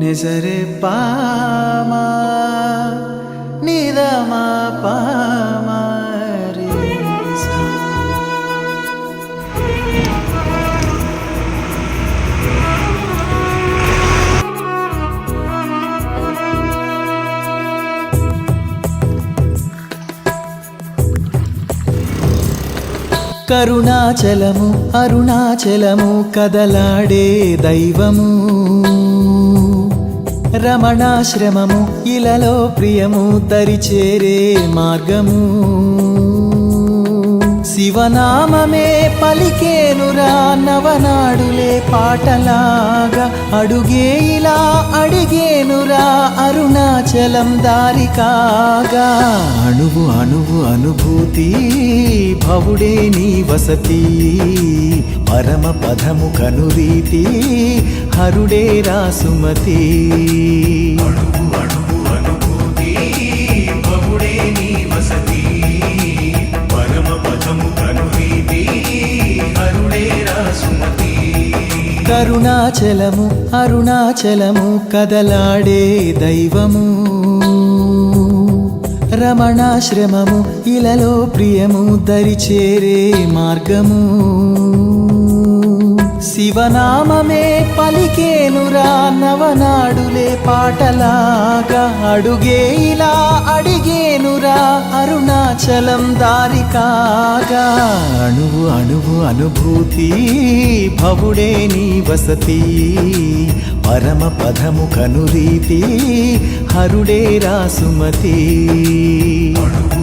நிசரே பாமா நிதமா பா కరుణాచలము అరుణాచలము కదలాడే దైవము. రమణాశ్రమము ఇలలో ప్రియము తరిచేరే మార్గము. శివనామమే పలికేనురా నవనాడులే పాటలాగా అడుగే ఇలా అడిగేనురా అచలం దారి కాగా అణువు అణువు అనుభూతి. భవుడే నీ వసతి. పరమ పదము కనురీతి హరుడే రాసుమతి అణువు అణువు కరుణాచలము అరుణాచలము కదలాడే దైవము. రమణాశ్రమము ఇలలో ప్రియము దరిచేరే మార్గము. శివనామమే పలికేనురా నవనాడులే పాటలాగా అడుగే ఇలా అడిగేనురా అరుణాచలం దారి కాగా. అణువు అణువు అనుభూతి భవుడే నీ వసతి. పరమ పదము కనురీతి హరుడే రాసుమతి అణువు